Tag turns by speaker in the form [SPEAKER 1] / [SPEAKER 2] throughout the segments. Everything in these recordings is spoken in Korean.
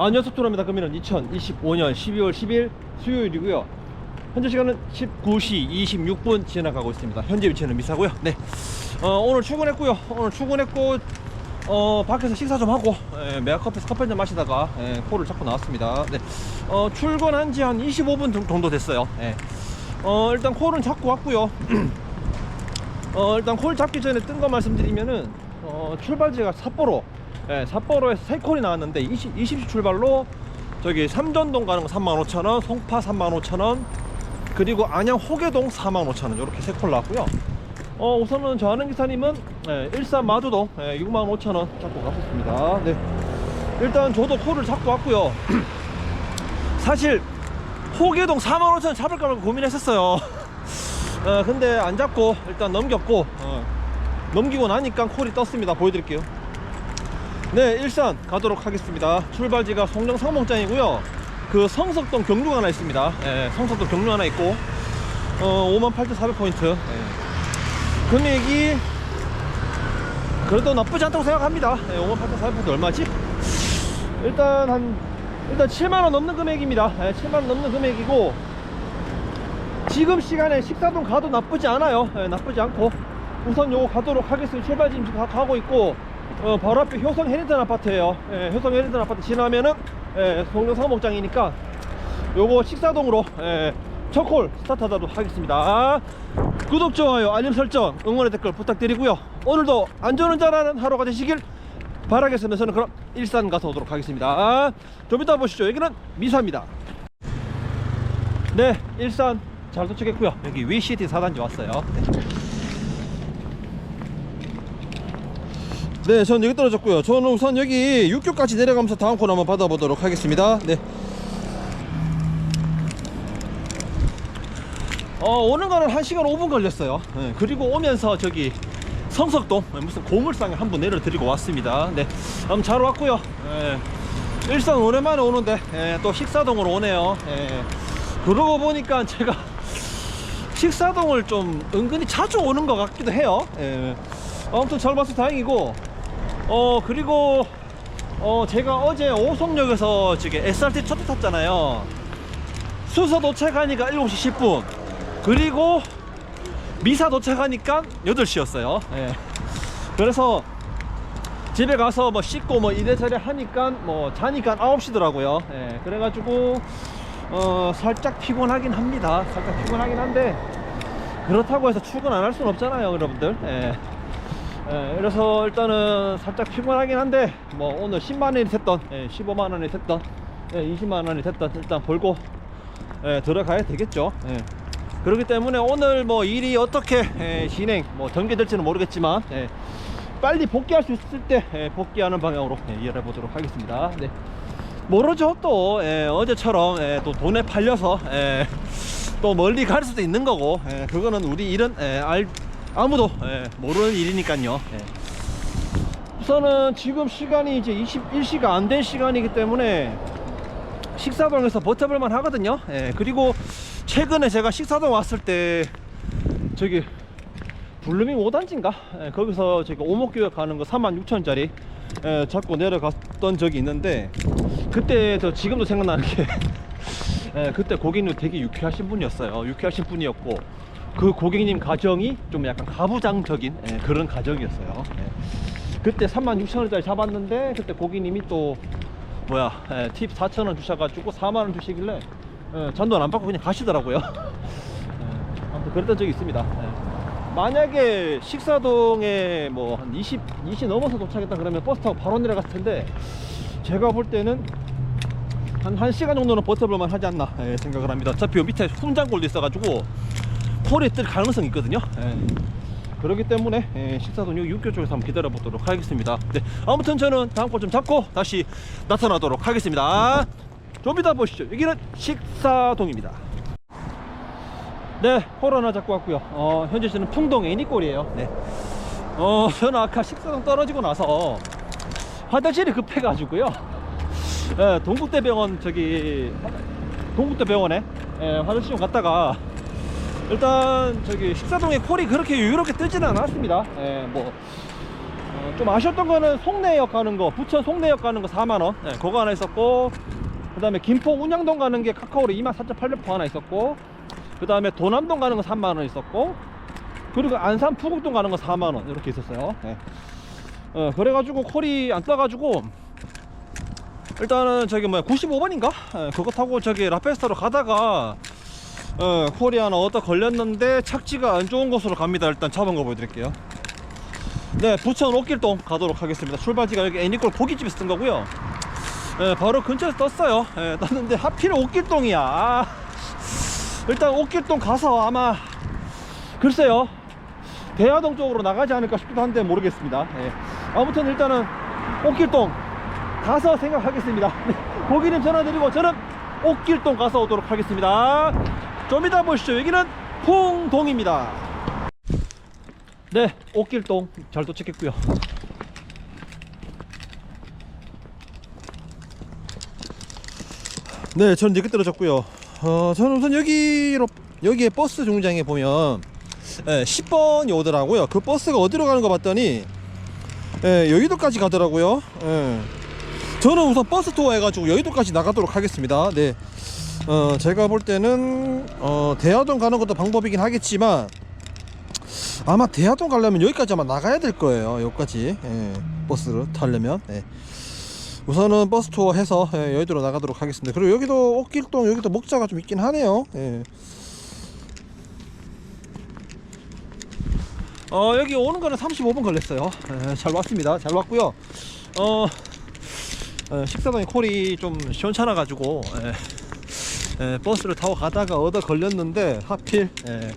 [SPEAKER 1] 안녕하세요 토로입니다. 금일은 2025년 12월 10일 수요일이고요. 현재 시간은 19시 26분 지나가고 있습니다. 현재 위치는 미사고요. 네. 어, 오늘 출근했고요. 오늘 출근했고 어, 밖에서 식사 좀 하고 예, 메가커피에서 커피 한잔 마시다가 예, 코를 잡고 나왔습니다. 네. 어, 출근한 지 한 25분 정도 됐어요. 예. 어, 일단 콜은 잡고 왔고요. 어, 일단 콜 잡기 전에 뜬 거 말씀드리면은 어, 출발지가 삿포로 예, 삿포로에서 세 콜이 나왔는데 20, 20시 출발로 저기 삼전동 가는 거 35,000원 송파 35,000원 그리고 안양 호계동 45,000원 이렇게 세콜 나왔고요. 어, 우선은 저 아는 기사님은 예, 일산 마두동 예, 65,000원 잡고 갔었습니다. 네. 일단 저도 콜을 잡고 왔고요. 사실 호계동 45,000원 잡을까 말까 고민했었어요. 어, 근데 안 잡고 일단 넘겼고 어, 넘기고 나니까 콜이 떴습니다. 보여드릴게요 네 일산 가도록 하겠습니다 출발지가 송정 상봉장이고요 그 성석동 경로 하나 있습니다 예, 성석동 경로 하나 있고 어, 58,400포인트 예. 금액이 그래도 나쁘지 않다고 생각합니다 예, 58,400포인트 얼마지? 일단 한 일단 7만원 넘는 금액입니다 예, 7만원 넘는 금액이고 지금 시간에 식사동 가도 나쁘지 않아요. 예, 나쁘지 않고 우선 요거 가도록 하겠습니다. 출발 지금 가, 가고 있고 어, 바로 앞에 효성 해리턴 아파트예요. 예, 효성 해리턴 아파트 지나면은 예, 송정 상목장이니까 요거 식사동으로 예, 첫콜 스타트하도록 하겠습니다. 구독, 좋아요, 알림 설정, 응원의 댓글 부탁드리고요. 오늘도 안전운전하는 하루가 되시길 바라겠습니다. 저는 그럼 일산 가서 오도록 하겠습니다. 좀 이따 보시죠. 여기는 미사입니다. 네, 일산 잘 도착했고요. 여기 위시티 4단지 왔어요. 네. 네, 전 여기 떨어졌고요. 저는 우선 여기 6교까지 내려가면서 다음 코너 한번 받아보도록 하겠습니다. 네. 어, 오는 거는 1시간 5분 걸렸어요. 네, 그리고 오면서 저기 성석동 네, 무슨 고물상에 한 분 내려드리고 왔습니다. 네, 음, 잘 왔고요. 네, 일산 오랜만에 오는데 예, 또 식사동으로 오네요. 예. 그러고 보니까 제가 식사동을 좀 은근히 자주 오는 것 같기도 해요. 예. 아무튼 잘 봐서 다행이고, 어 그리고 어 제가 어제 오송역에서 지금 SRT 첫 탔잖아요. 수서 도착하니까 7시 10분. 그리고 미사 도착하니까 8시였어요. 예. 그래서 집에 가서 뭐 씻고 뭐 이래저래 하니까 뭐 자니까 9시더라고요. 예. 그래가지고 어 살짝 피곤하긴 합니다. 살짝 피곤하긴 한데 그렇다고 해서 출근 안 할 수는 없잖아요, 여러분들. 예. 예, 그래서 일단은 살짝 피곤하긴 한데 뭐 오늘 10만 원이 됐던, 예, 15만 원이 됐던, 예, 20만 원이 됐던 일단 벌고 예, 들어가야 되겠죠. 예. 그렇기 때문에 오늘 뭐 일이 어떻게 예, 진행, 뭐 전개될지는 모르겠지만 예, 빨리 복귀할 수 있을 때 예, 복귀하는 방향으로 예, 이해해 보도록 하겠습니다. 네. 모르죠 또 예, 어제처럼 예, 또 돈에 팔려서 예, 또 멀리 갈 수도 있는 거고 예, 그거는 우리 일은 예, 알, 아무도 예, 모르는 일이니까요. 예. 우선은 지금 시간이 이제 21시가 안 된 시간이기 때문에 식사동에서 버텨볼만 하거든요. 예, 그리고 최근에 제가 식사동 왔을 때 저기 블루밍 5단지인가? 예, 거기서 제가 오목교역 가는 거 36,000원짜리 예, 잡고 내려갔던 적이 있는데 그때 저 지금도 생각나는 게 예, 그때 고객님 되게 유쾌하신 분이었어요. 유쾌하신 분이었고 그 고객님 가정이 좀 약간 가부장적인 예, 그런 가정이었어요. 예. 그때 36,000원짜리 잡았는데 그때 고객님이 또 뭐야 예, 팁 4,000원 주셔가지고 4만원 주시길래 예, 잔돈 안 받고 그냥 가시더라고요. 예, 아무튼 그랬던 적이 있습니다. 예. 만약에 식사동에 뭐 한 20, 20 넘어서 도착했다 그러면 버스 타고 바로 내려갔을 텐데 제가 볼 때는 한 1시간 정도는 버텨볼만 하지 않나 예, 생각을 합니다. 어차피 요 밑에 훈장골도 있어가지고 콜이 뜰 가능성이 있거든요. 예. 그렇기 때문에 예, 식사동 여기 육교 쪽에서 한번 기다려 보도록 하겠습니다. 네, 아무튼 저는 다음 거 좀 잡고 다시 나타나도록 하겠습니다. 좀 이따 보시죠. 여기는 식사동입니다. 네, 코로나 잡고 왔고요. 어, 현재 저는 풍동 애니골이에요. 네. 어, 저는 아까 식사동 떨어지고 나서 화장실이 급해가지고요. 예, 동국대병원 저기 동국대병원에 예, 화장실 좀 갔다가 일단 저기 식사동에 콜이 그렇게 여유롭게 뜨지는 않았습니다. 예, 뭐 어, 좀 아쉬웠던 거는 송내역 가는 거 부천 송내역 가는 거 4만원 네, 그거 하나 있었고 그 다음에 김포 운양동 가는 게 카카오로 24,800포 하나 있었고 그 다음에 도남동 가는 거 3만원 있었고 그리고 안산 푸국동 가는 거 4만원 이렇게 있었어요 네. 어, 그래가지고 콜이 안 떠가지고 일단은 저기 뭐야 95번인가 그거 타고 저기 라페스타로 가다가 어, 콜이 하나 얻어 걸렸는데 착지가 안 좋은 곳으로 갑니다. 일단 잡은 거 보여드릴게요. 네 부천 옥길동 가도록 하겠습니다. 출발지가 여기 애니콜 고깃집에서 뜬 거고요. 예, 바로 근처에서 떴어요. 예, 떴는데 하필 옥길동이야. 아, 일단 옥길동 가서 아마 글쎄요 대하동 쪽으로 나가지 않을까 싶기도 한데 모르겠습니다. 예. 아무튼 일단은 옥길동 가서 생각하겠습니다. 네, 고기님 전화드리고 저는 옥길동 가서 오도록 하겠습니다 좀 이따 보시죠. 여기는 풍동입니다. 네 옥길동 잘 도착했고요. 네 저는 이렇게 떨어졌고요. 어, 저는 우선 여기로 여기에 버스 정류장에 보면 예, 10번이 오더라고요. 그 버스가 어디로 가는 거 봤더니 예, 여의도까지 가더라고요. 예. 저는 우선 버스 투어 해가지고 여의도까지 나가도록 하겠습니다. 네 어, 제가 볼 때는 어, 대하동 가는 것도 방법이긴 하겠지만 아마 대하동 가려면 여기까지 아마 나가야 될 거예요. 여기까지. 예, 버스를 타려면. 예. 우선은 버스 투어 해서 예, 여의도로 나가도록 하겠습니다. 그리고 여기도 옥길동 여기도 목자가 좀 있긴 하네요. 예. 어 여기 오는 거는 35분 걸렸어요. 예, 잘 왔습니다. 잘 왔고요. 어, 어, 식사동에 콜이 좀 시원찮아 가지고 예, 예, 버스를 타고 가다가 얻어 걸렸는데 하필 예,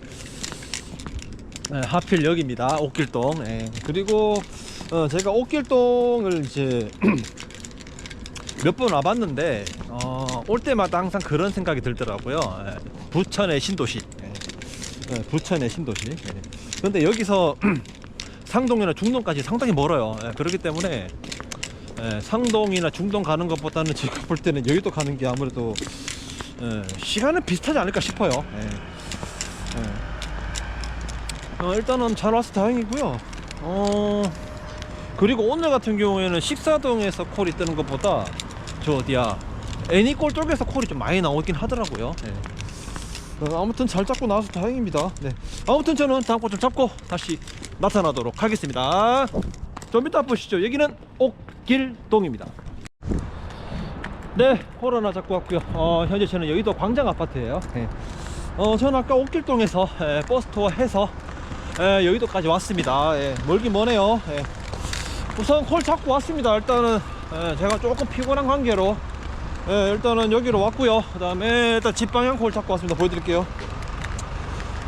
[SPEAKER 1] 예, 하필 여기입니다 옥길동 예. 그리고 어, 제가 옥길동을 이제 몇 번 와봤는데 어, 올 때마다 항상 그런 생각이 들더라고요 예, 부천의 신도시 예. 예, 부천의 신도시 예. 그런데 여기서 상동이나 중동까지 상당히 멀어요 예, 그렇기 때문에 예, 상동이나 중동 가는 것보다는 제가 볼 때는 여의도 가는 게 아무래도 예, 시간은 비슷하지 않을까 싶어요 예. 예. 어, 일단은 잘 와서 다행이고요 어, 그리고 오늘 같은 경우에는 식사동에서 콜이 뜨는 것보다 저 어디야 애니골 쪽에서 콜이 좀 많이 나오긴 하더라고요 예. 어, 아무튼 잘 잡고 나와서 다행입니다 네. 아무튼 저는 다음 거좀 잡고 다시 나타나도록 하겠습니다 좀 이따 보시죠 여기는 옥길동입니다 네 코로나 잡고 왔고요. 어, 현재 저는 여의도 광장 아파트예요. 네. 어, 저는 아까 옥길동에서 에, 버스 투어 해서 에, 여의도까지 왔습니다. 예, 멀긴 머네요. 예. 우선 콜 잡고 왔습니다. 일단은 에, 제가 조금 피곤한 관계로 예, 일단은 여기로 왔고요. 그 다음에 일단 집 방향 콜 잡고 왔습니다. 보여드릴게요.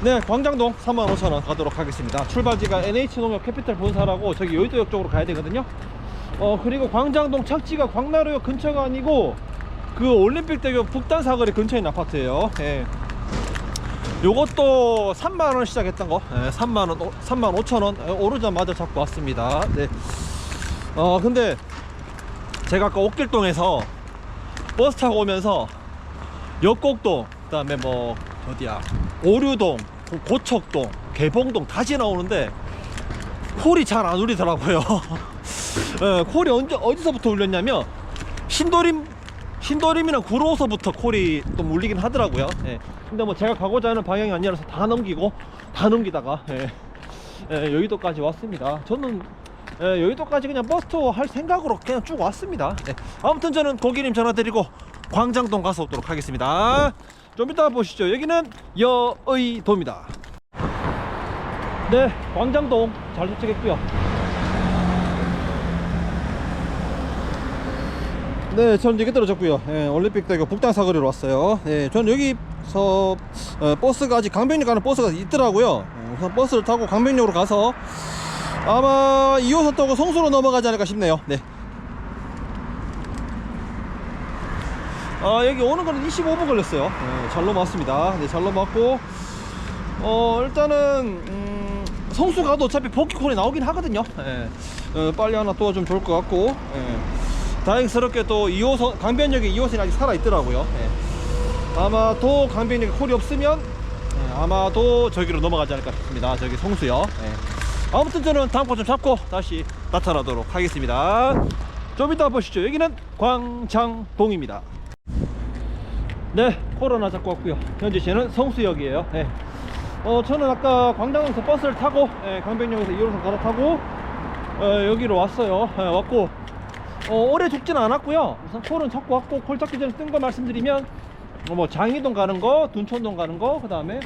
[SPEAKER 1] 네 광장동 35,000원 가도록 하겠습니다. 출발지가 NH농협 캐피탈 본사라고 저기 여의도역 쪽으로 가야 되거든요 어 그리고 광장동 착지가 광나루역 근처가 아니고 그 올림픽대교 북단 사거리 근처에 있는 아파트예요. 예. 요것도 3만원 시작했던 거. 예, 3만원 3만 5천원 오르자마자 잡고 왔습니다. 네. 어 근데 제가 아까 옥길동에서 버스 타고 오면서 역곡동 그 다음에 뭐 어디야? 오류동 고- 고척동 개봉동 다 지나오는데 콜이 잘 안 울리더라고요 예, 콜이 언제 어디서부터 울렸냐면 신도림 신도림이나 구로서부터 콜이 좀 울리긴 하더라고요 예. 근데 뭐 제가 가고자 하는 방향이 아니라서 다 넘기고 다 넘기다가 예. 예, 여의도까지 왔습니다 저는 예, 여의도까지 그냥 버스 투어 할 생각으로 그냥 쭉 왔습니다. 네. 아무튼 저는 고객님 전화 드리고 광장동 가서 오도록 하겠습니다. 좀 이따 보시죠. 여기는 여의도입니다. 네, 광장동 잘 도착했고요. 네, 전 여기 떨어졌고요. 예, 올림픽 대교 북단 사거리로 왔어요. 네, 전 여기서 어, 버스가 아직 강변역 가는 버스가 있더라고요. 어, 우선 버스를 타고 강변역으로 가서 아마 2호선 타고 성수로 넘어가지 않을까 싶네요. 네. 아, 여기 오는 거는 25분 걸렸어요. 네, 잘 넘어왔습니다. 네, 잘 넘어왔고, 어, 일단은, 음, 성수 가도 어차피 복귀콜이 나오긴 하거든요. 예. 어, 빨리 하나 도와주면 좋을 것 같고, 예. 다행스럽게 또 2호선, 강변역에 2호선이 아직 살아 있더라고요. 예. 아마도 강변역에 콜이 없으면, 예, 아마도 저기로 넘어가지 않을까 싶습니다. 저기 성수요. 예. 아무튼 저는 다음 거 좀 잡고 다시 나타나도록 하겠습니다. 좀 이따 보시죠. 여기는 광장동입니다. 네, 코로나 잡고 왔고요. 현재 시는 성수역이에요. 네. 어, 저는 아까 광장에서 버스를 타고 예, 강변역에서 2호선 갈아타고 어, 여기로 왔어요. 예, 왔고 어, 오래 죽지는 않았고요. 우선 콜은 잡고 왔고 콜 잡기 전에 뜬 거 말씀드리면 어, 뭐 장이동 가는 거, 둔촌동 가는 거, 그 다음에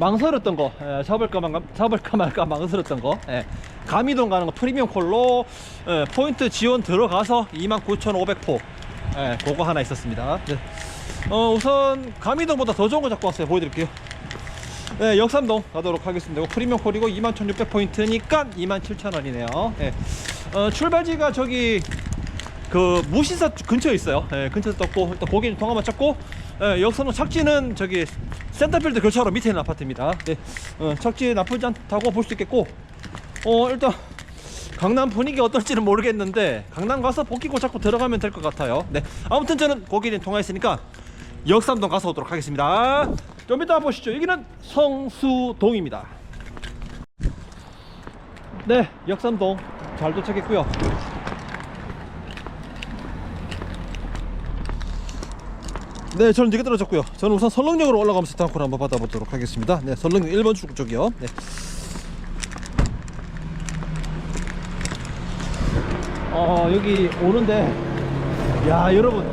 [SPEAKER 1] 망설였던 거, 예, 잡을까 말까, 잡을까 말까 망설였던 거, 예, 가미동 가는 거 프리미엄 콜로 예, 포인트 지원 들어가서 29,500포, 예, 그거 하나 있었습니다. 네. 어, 우선 가미동보다 더 좋은 거 잡고 왔어요. 보여드릴게요. 네, 역삼동 가도록 하겠습니다. 프리미엄 콜이고 21,600포인트니까 27,000원이네요. 예. 어, 출발지가 저기 그 무신사 근처에 있어요. 예, 근처에 떴고 일단 고객님 통화만 찾고 예, 역선은 착지는 저기 센터필드 교차로 밑에 있는 아파트입니다. 네, 어, 착지 나쁘지 않다고 볼 수 있겠고 어 일단 강남 분위기 어떨지는 모르겠는데 강남 가서 복귀고 자꾸 들어가면 될 것 같아요. 네, 아무튼 저는 고객님 통화했으니까 역삼동 가서 오도록 하겠습니다. 좀 이따 보시죠. 여기는 성수동입니다. 네, 역삼동 잘 도착했고요. 네, 저는 되게 떨어졌고요. 저는 우선 설렁역으로 올라가면서 단콜 한번 받아보도록 하겠습니다. 네, 설렁역 1번 출구 쪽이요. 네. 어, 여기 오는데, 야, 여러분,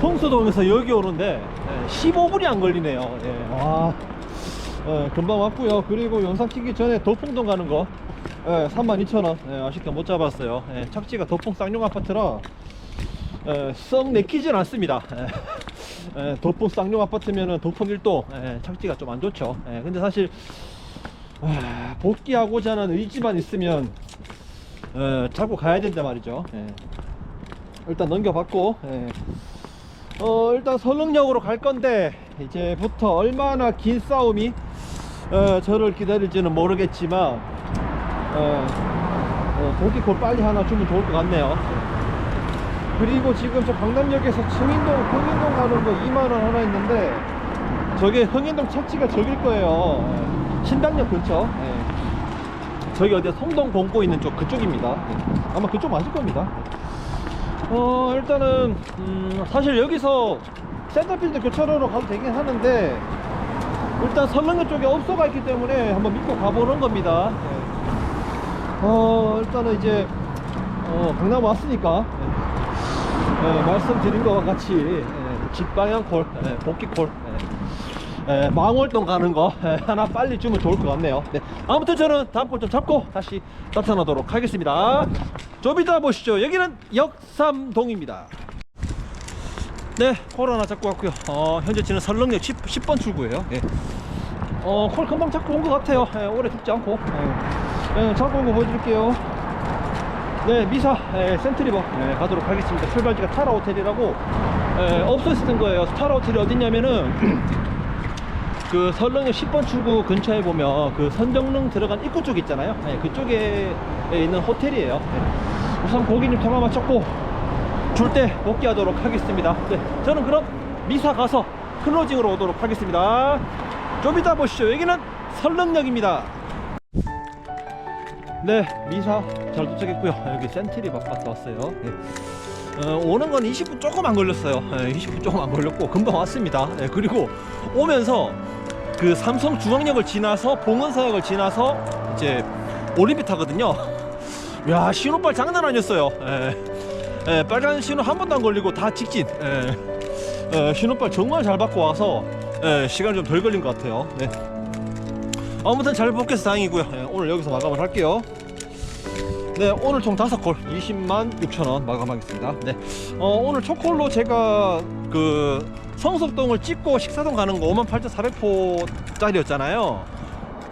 [SPEAKER 1] 성수동에서 여기 오는데, 네, 15분이 안 걸리네요. 예, 와, 예, 금방 왔고요. 그리고 영상 키기 전에 도풍동 가는 거, 예, 32,000원. 예, 아쉽게 못 잡았어요. 예, 착지가 도풍 쌍용 아파트라, 예, 썩 내키진 않습니다. 예, 예, 도풍 쌍용 아파트면은 도풍 1도 예, 착지가 좀 안 좋죠. 예, 근데 사실 아, 복귀하고자 하는 의지만 있으면 예, 잡고 가야 된다 말이죠. 예. 일단 넘겨봤고 예. 어, 일단 설릉역으로 갈 건데 이제부터 얼마나 긴 싸움이 어, 저를 기다릴지는 모르겠지만 어, 어, 도끼콜 빨리 하나 주면 좋을 것 같네요. 그리고 지금 저 강남역에서 청인동, 흥인동 가는 거 2만원 하나 있는데 저게 흥인동 착지가 저길 거예요 예. 신당역 근처 예. 저기 어디야 성동 공고 있는 쪽 그쪽입니다 예. 아마 그쪽 맞을 겁니다 어 일단은 음, 사실 여기서 센터필드 교차로로 가도 되긴 하는데 일단 설렁역 쪽에 업소가 있기 때문에 한번 믿고 가보는 겁니다 예. 어 일단은 이제 어, 강남 왔으니까 예. 예, 말씀드린 것과 같이 예, 직방향 콜, 예, 복귀 콜, 예, 예, 망월동 가는 거 예, 하나 빨리 주면 좋을 것 같네요. 네. 아무튼 저는 다음 콜좀 잡고 다시 나타나도록 하겠습니다. 좀 이따 보시죠. 여기는 역삼동입니다. 네, 코로나 잡고 왔고요. 어, 현재 지는 설렁역 10, 10 번 출구예요. 예. 어, 콜 금방 잡고 온 것 같아요. 예, 오래 죽지 않고. 예. 예, 잡고 온거 보여드릴게요. 네, 미사 예, 센트리버 예, 가도록 하겠습니다. 출발지가 타라 호텔이라고 예, 없어졌던 거예요. 타라 호텔이 어디냐면은 그 설렁역 10번 출구 근처에 보면 그 선정릉 들어간 입구 쪽 있잖아요. 예, 그쪽에 있는 호텔이에요. 예. 우선 고객님 통화 마쳤고 줄 때 복귀하도록 하겠습니다. 네, 저는 그럼 미사 가서 클로징으로 오도록 하겠습니다. 좀 이따 보시죠. 여기는 설렁역입니다. 네, 미사 잘 도착했고요. 여기 센트리바 갔다 왔어요. 네. 어, 오는 건 20분 조금 안 걸렸어요. 네, 20분 조금 안 걸렸고 금방 왔습니다. 네, 그리고 오면서 그 삼성 중앙역을 지나서 봉은사역을 지나서 이제 올림픽 타거든요. 야 신호빨 장난 아니었어요. 예. 예, 빨간 신호 한 번도 안 걸리고 다 직진. 예. 예, 신호빨 정말 잘 받고 와서 예, 시간이 좀 덜 걸린 것 같아요. 네. 아무튼 잘 복귀해서 다행이고요. 예, 오늘 여기서 마감을 할게요. 네, 오늘 총 다섯 콜 20만 6천 원 마감하겠습니다. 네, 어, 오늘 첫 콜로 제가 그 성석동을 찍고 식사동 가는 거 5만 8,400포 짜리였잖아요.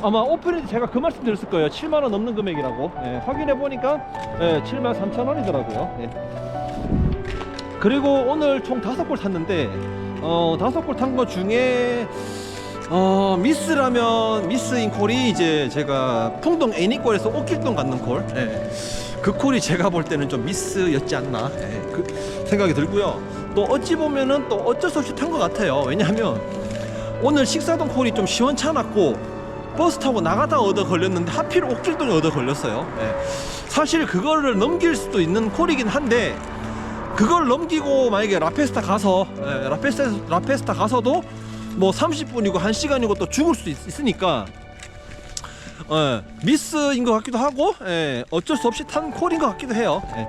[SPEAKER 1] 아마 오픈이 제가 그 말씀 드렸을 거예요. 7만 원 넘는 금액이라고. 예, 확인해 보니까 예, 7만 3천 원이더라고요. 예. 그리고 오늘 총 다섯 골 탔는데 어 다섯 골 탄 거 중에 어 미스라면 미스인 콜이 이제 제가 풍동 애니골에서 오킬동 갖는 콜. 예. 그 콜이 제가 볼 때는 좀 미스였지 않나 예, 그 생각이 들고요. 또 어찌 보면은 또 어쩔 수 없이 탄 것 같아요. 왜냐하면 오늘 식사동 콜이 좀 시원찮았고 버스 타고 나가다 얻어 걸렸는데 하필 옥길동에 얻어 걸렸어요. 예. 사실 그거를 넘길 수도 있는 콜이긴 한데 그걸 넘기고 만약에 라페스타 가서 예, 라페스타 라페스타 가서도 뭐 30분이고 1시간이고 또 죽을 수 있, 으니까 예, 미스인 것 같기도 하고 예, 어쩔 수 없이 탄 콜인 것 같기도 해요. 예.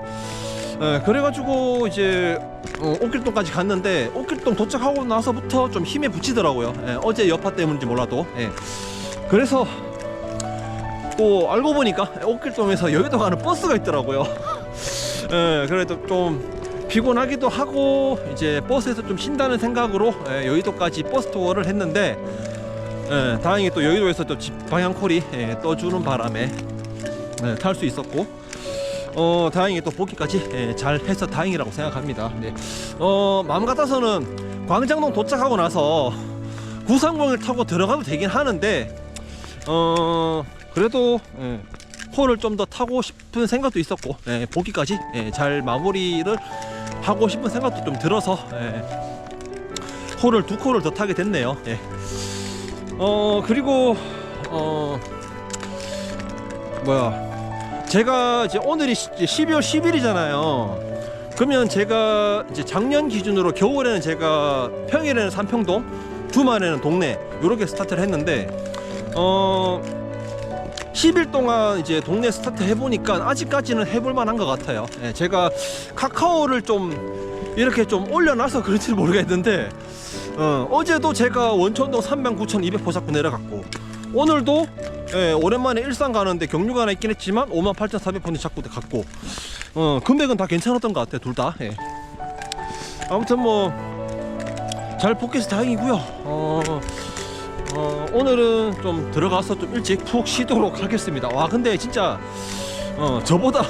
[SPEAKER 1] 예, 그래가지고 이제 어, 옥길동까지 갔는데 옥길동 도착하고 나서부터 좀 힘에 부치더라고요. 예, 어제 여파 때문인지 몰라도. 예. 그래서 또 알고 보니까 옥길동에서 여의도 가는 버스가 있더라고요. 예, 그래도 좀 피곤하기도 하고 이제 버스에서 좀 쉰다는 생각으로 예, 여의도까지 버스 투어를 했는데 예, 다행히 또 여의도에서 또집 방향 콜이 예, 떠주는 바람에 예, 탈 수 있었고 어 다행히 또 보기까지 예, 잘 해서 다행이라고 생각합니다. 네. 어 마음 같아서는 광장동 도착하고 나서 930을 타고 들어가도 되긴 하는데 어 그래도 예, 콜을 좀더 타고 싶은 생각도 있었고 예, 보기까지 예, 잘 마무리를 하고 싶은 생각도 좀 들어서 예, 콜을 두 콜을 더 타게 됐네요. 예. 어 그리고 어 뭐야 제가 이제 오늘이 시- 이제 12월 10일이잖아요. 그러면 제가 이제 작년 기준으로 겨울에는 제가 평일에는 삼평동, 주말에는 동네 이렇게 스타트를 했는데 어 10일 동안 이제 동네 스타트 해보니까 아직까지는 해볼 만한 것 같아요. 예, 제가 카카오를 좀 이렇게 좀 올려놔서 그런지 모르겠는데 어, 어제도 제가 원천동 39,200 포 잡고 내려갔고 오늘도 예, 오랜만에 일산 가는데 경유가 하나 있긴 했지만 58,400포 잡고 갔고 어, 금액은 다 괜찮았던 것 같아요 둘 다. 예. 아무튼 뭐 잘 복귀해서 다행이고요. 어, 어, 오늘은 좀 들어가서 좀 일찍 푹 쉬도록 하겠습니다. 와 근데 진짜 어, 저보다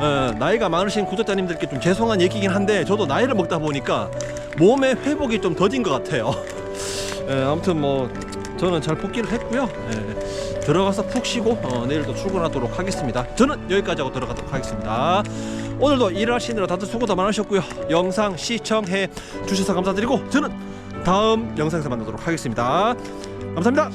[SPEAKER 1] 어, 나이가 많으신 구독자님들께 좀 죄송한 얘기긴 한데 저도 나이를 먹다 보니까 몸의 회복이 좀 더딘 것 같아요. 예, 아무튼 뭐 저는 잘 복귀를 했고요. 예, 들어가서 푹 쉬고 어, 내일도 출근하도록 하겠습니다. 저는 여기까지 하고 들어가도록 하겠습니다. 오늘도 일하시느라 다들 수고도 많으셨고요. 영상 시청해 주셔서 감사드리고 저는 다음 영상에서 만나도록 하겠습니다. 감사합니다.